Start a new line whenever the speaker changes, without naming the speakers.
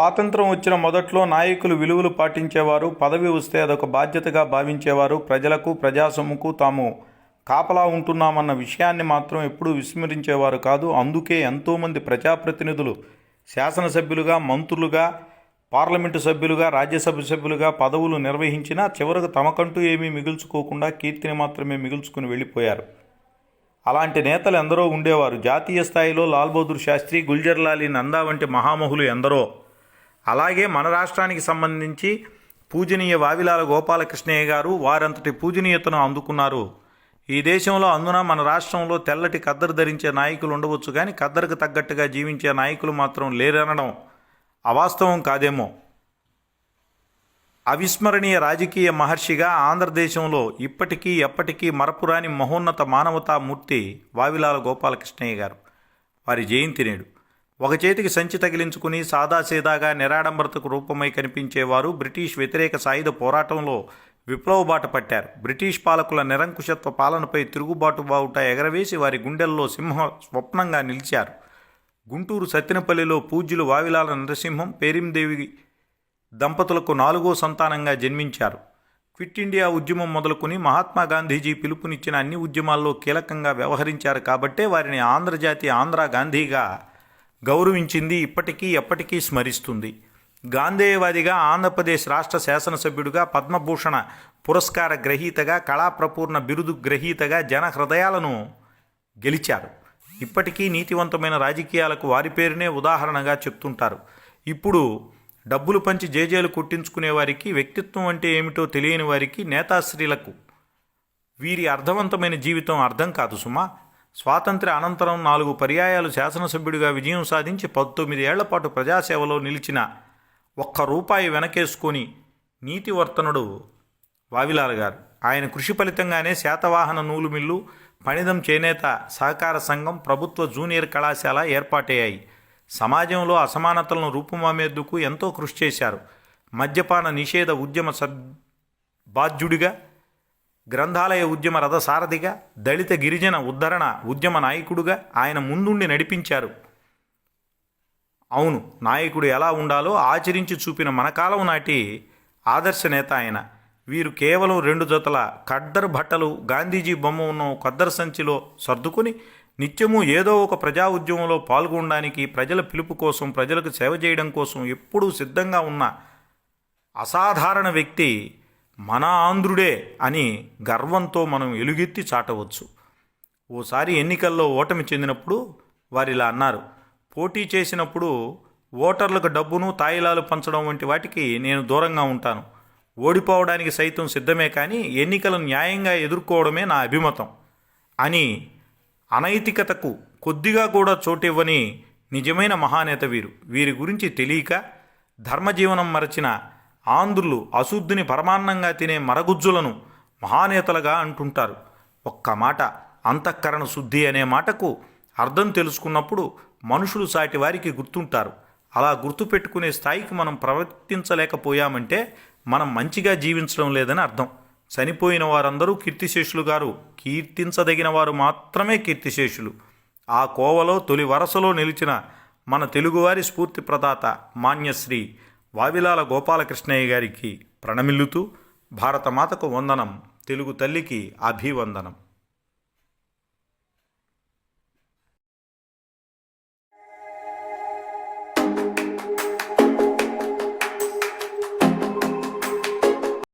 స్వాతంత్రం వచ్చిన మొదట్లో నాయకులు విలువలు పాటించేవారు పదవి వస్తే అదొక బాధ్యతగా భావించేవారు ప్రజలకు ప్రజాసొమ్ముకు తాము కాపలా ఉంటున్నామన్న విషయాన్ని మాత్రం ఎప్పుడూ విస్మరించేవారు కాదు. అందుకే ఎంతోమంది ప్రజాప్రతినిధులు శాసనసభ్యులుగా మంత్రులుగా పార్లమెంటు సభ్యులుగా రాజ్యసభ సభ్యులుగా పదవులు నిర్వహించినా చివరకు తమకంటూ ఏమీ మిగుల్చుకోకుండా కీర్తిని మాత్రమే మిగుల్చుకుని వెళ్ళిపోయారు. అలాంటి నేతలు ఎందరో ఉండేవారు. జాతీయ స్థాయిలో లాల్ బహదూర్ శాస్త్రి గుల్జర్లాలి నందా వంటి మహామహులు ఎందరో అలాగే మన రాష్ట్రానికి సంబంధించి పూజనీయ వావిలాల గోపాలకృష్ణయ్య గారు వారంతటి పూజనీయతను అందుకున్నారు. ఈ దేశంలో అందున మన రాష్ట్రంలో తెల్లటి కద్దరు ధరించే నాయకులు ఉండవచ్చు కానీ కద్దరుకు తగ్గట్టుగా జీవించే నాయకులు మాత్రం లేరనడం అవాస్తవం కాదేమో. అవిస్మరణీయ రాజకీయ మహర్షిగా ఆంధ్రదేశంలో ఇప్పటికీ ఎప్పటికీ మరపురాని మహోన్నత మానవతామూర్తి వావిలాల గోపాలకృష్ణయ్య గారు. వారి జయంతి నేడు. ఒక చేతికి సంచి తగిలించుకుని సాదాసీదాగా నిరాడంబరతకు రూపమై కనిపించేవారు బ్రిటిష్ వ్యతిరేక సాయుధ పోరాటంలో విప్లవ బాట పట్టారు. బ్రిటిష్ పాలకుల నిరంకుశత్వ పాలనపై తిరుగుబాటు బావుట ఎగరవేసి వారి గుండెల్లో సింహ స్వప్నంగా నిలిచారు. గుంటూరు సత్తెనపల్లిలో పూజ్యులు వావిలాల నరసింహం పేరిందేవి దంపతులకు నాలుగో సంతానంగా జన్మించారు. క్విట్ ఇండియా ఉద్యమం మొదలుకొని మహాత్మా గాంధీజీ పిలుపునిచ్చిన అన్ని ఉద్యమాల్లో కీలకంగా వ్యవహరించారు కాబట్టే వారిని ఆంధ్రజాతి ఆంధ్ర గాంధీగా గౌరవించింది ఇప్పటికీ ఎప్పటికీ స్మరిస్తుంది. గాంధేయవాదిగా ఆంధ్రప్రదేశ్ రాష్ట్ర శాసనసభ్యుడిగా పద్మభూషణ పురస్కార గ్రహీతగా కళాప్రపూర్ణ బిరుదు గ్రహీతగా జన హృదయాలను గెలిచారు. ఇప్పటికీ నీతివంతమైన రాజకీయాలకు వారి పేరునే ఉదాహరణగా చెప్తుంటారు. ఇప్పుడు డబ్బులు పంచి జేజేలు కొట్టించుకునే వారికి వ్యక్తిత్వం అంటే ఏమిటో తెలియని వారికి నేతాశ్రీలకు వీరి అర్థవంతమైన జీవితం అర్థం కాదు సుమా. స్వాతంత్ర్య అనంతరం నాలుగు పర్యాయాలు శాసనసభ్యుడిగా విజయం సాధించి పంతొమ్మిది ఏళ్ళపాటు ప్రజాసేవలో నిలిచిన ఒక్క రూపాయి వెనకేసుకొని నీతివర్తనుడు వావిలాల్ గారు. ఆయన కృషి ఫలితంగానే శాతవాహన నూలు మిల్లు పణిదం చేనేత సహకార సంఘం ప్రభుత్వ జూనియర్ కళాశాల ఏర్పాటయ్యాయి. సమాజంలో అసమానతలను రూపుమామేందుకు ఎంతో కృషి చేశారు. మద్యపాన నిషేధ ఉద్యమ సబ్ బాధ్యుడిగా గ్రంథాలయ ఉద్యమ రథసారథిగా దళిత గిరిజన ఉద్ధరణ ఉద్యమ నాయకుడుగా ఆయన ముందుండి నడిపించారు. అవును నాయకుడు ఎలా ఉండాలో ఆచరించి చూపిన మనకాలం నాటి ఆదర్శ నేత ఆయన. వీరు కేవలం రెండు జతల ఖద్దర్ బట్టలు గాంధీజీ బొమ్మ ఉన్న ఖద్దర్ సంచిలో సర్దుకుని నిత్యము ఏదో ఒక ప్రజా ఉద్యమంలో పాల్గొనడానికి ప్రజల పిలుపు కోసం ప్రజలకు సేవ చేయడం కోసం ఎప్పుడూ సిద్ధంగా ఉన్న అసాధారణ వ్యక్తి మన ఆంధ్రుడే అని గర్వంతో మనం ఎలుగెత్తి చాటవచ్చు. ఓసారి ఎన్నికల్లో ఓటమి చెందినప్పుడు వారు ఇలా అన్నారు. పోటీ చేసినప్పుడు ఓటర్లకు డబ్బును తాయిలాలు పంచడం వంటి వాటికి నేను దూరంగా ఉంటాను. ఓడిపోవడానికి సైతం సిద్ధమే కానీ ఎన్నికలను న్యాయంగా ఎదుర్కోవడమే నా అభిమతం అని అనైతికతకు కొద్దిగా కూడా చోటివ్వని నిజమైన మహానేత వీరు. వీరి గురించి తెలియక ధర్మజీవనం మరచిన ఆంధ్రులు అశుద్ధిని పరమాన్నంగా తినే మరగుజ్జులను మహానేతలుగా అంటుంటారు. ఒక్క మాట అంతఃకరణ శుద్ధి అనే మాటకు అర్థం తెలుసుకున్నప్పుడు మనుషులు సాటి వారికి గుర్తుంటారు. అలా గుర్తుపెట్టుకునే స్థాయికి మనం ప్రవర్తించలేకపోయామంటే మనం మంచిగా జీవించడం లేదని అర్థం. చనిపోయిన వారందరూ కీర్తిశేషులు గారు. కీర్తించదగిన వారు మాత్రమే కీర్తిశేషులు. ఆ కోవలో తొలి వరసలో నిలిచిన మన తెలుగువారి స్ఫూర్తి ప్రదాత మాన్యశ్రీ వావిలాల గోపాలకృష్ణయ్య గారికి ప్రణమిల్లుతూ భారతమాతకు వందనం తెలుగు తల్లికి అభివందనం.